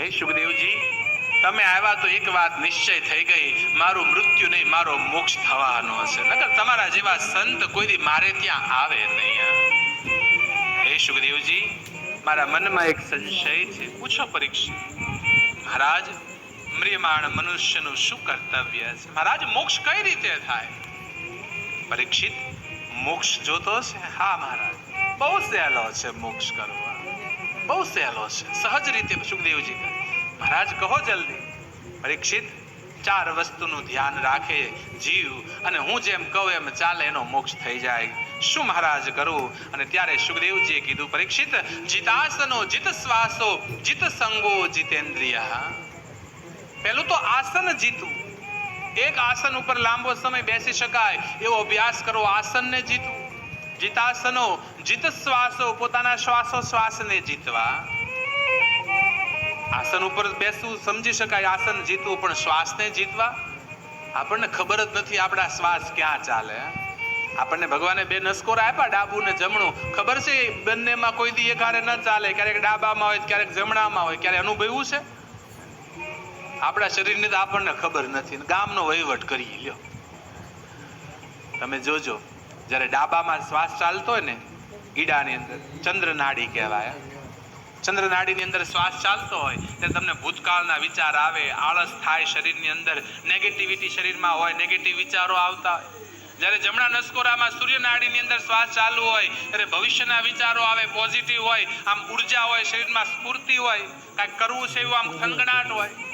હે સુખદેવજી, તમે આવ્યા તો એક વાત નિશ્ચય થઈ ગઈ, મારું મૃત્યુ નહીં, મારો મોક્ષ થવાનો હશે. નકર તમારા જેવા સંત કોઈ મારે ત્યાં આવે નહીં, હે. સુખદેવજી, મારા મનમાં એક સંશય છે. પૂછો પરીક્ષિત મહારાજ, મ્રિયમાણ મનુષ્યનું શું કર્તવ્ય છે? મહારાજ, મોક્ષ કઈ રીતે થાય? પરીક્ષિત, મોક્ષ જોતો છે હા, મહારાજ. બહુ સહેલો છે મોક્ષ કરવો. બહુ સહેલો છે. સહજ રીતે સુખદેવજી મહારાજ, કહો જલ્દી. પરીક્ષિત ચાર વસ્તુનું ધ્યાન રાખે જીવ, અને હું જેમ કહું એમ ચાલે એનો મોક્ષ થઈ જાય. શું મહારાજ કરું? અને ત્યારે સુખદેવજીએ કીધું, પરીક્ષિત, જીતાસનો જીત શ્વાસો, જીત સંગો જીતેન્દ્રિય. પહેલું તો આસન જીતવું. એક આસન ઉપર લાંબો સમય બેસી શકાય, એવો અભ્યાસ કરો, આસનને જીતવું. જીતાસનો જીત શ્વાસો પોતાના શ્વાસો શ્વાસને જીતવા. આસન ઉપર બેસવું સમજી શકાય, આસન જીતવું, પણ શ્વાસને જીતવા? આપણને ખબર જ નથી આપણા શ્વાસ ક્યાં ચાલે. આપણને ભગવાને બે નસકોરા આપ્યા, ડાબું ને જમણું. ખબર છે બંનેમાં કોઈ દી એકારે ન ચાલે. ક્યારેક ડાબામાં હોય, ક્યારેક જમણામાં હોય, ક્યારે અનુભવ્યું છે? આપણા શરીરની તો આપણને ખબર નથી. ગામનો વહીવટ કરી લ્યો. તમે જોજો. જ્યારે ડાબામાં શ્વાસ ચાલતો હોય ને, ઈડાની અંદર, ચંદ્રનાડી કહેવાય. ચંદ્રનાડીની અંદર શ્વાસ ચાલતો હોય, ત્યારે તમને ભૂતકાળના વિચાર આવે, આળસ થાય શરીરની અંદર નેગેટિવિટી શરીરમાં હોય નેગેટિવ વિચારો આવતા હોય. જ્યારે જમણા નસકોરામાં સૂર્યનાડીની અંદર શ્વાસ ચાલુ હોય, ત્યારે ભવિષ્યના વિચારો આવે પોઝિટિવ હોય, આમ ઊર્જા હોય, શરીરમાં સ્ફૂર્તિ હોય, કાંઈક કરવું છે એવું આમ થનગણાટ હોય.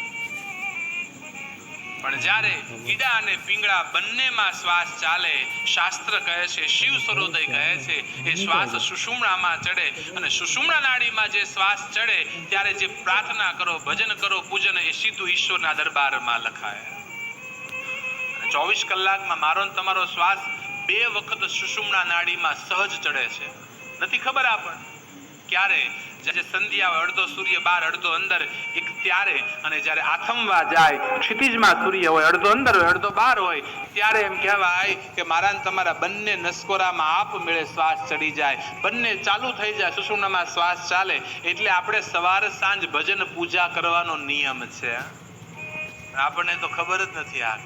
પણ જ્યારે ઈડા અને પિંગળા બંનેમાં શ્વાસ ચાલે, શાસ્ત્ર કહે છે, શિવ સરોદય કહે છે, એ શ્વાસ સુષુમણામાં ચડે અને સુષુમણા નાડીમાં જે શ્વાસ ચડે, ત્યારે જે પ્રાર્થના કરો, ભજન કરો, પૂજન, એ સીધું ઈશ્વરના દરબારમાં લખાય. ચોવીસ કલાકમાં મારો તમારો શ્વાસ બે વખત સુષુમણા નાડીમાં સહજ ચડે છે. નથી ખબર આપણને ક્યારે જ્યારે સંધ્યા આવે, અડધો સૂર્ય બાર, અડધો અંદર, એક ત્યારે, અને જ્યારે આથમવા જાય, ક્ષિતિજમાં સૂર્ય હોય, અડધો અંદર હોય, અડધો બાર હોય, ત્યારે એમ કહેવાય કે મારા તમારા બંને નસકોરામાં આપ મેળે શ્વાસ ચડી જાય. બંને ચાલુ થઈ જાય, સુષુમનામાં શ્વાસ ચાલે. એટલે આપણે સવાર સાંજ ભજન પૂજા કરવાનો નિયમ છે. આપણને તો ખબર જ નથી આ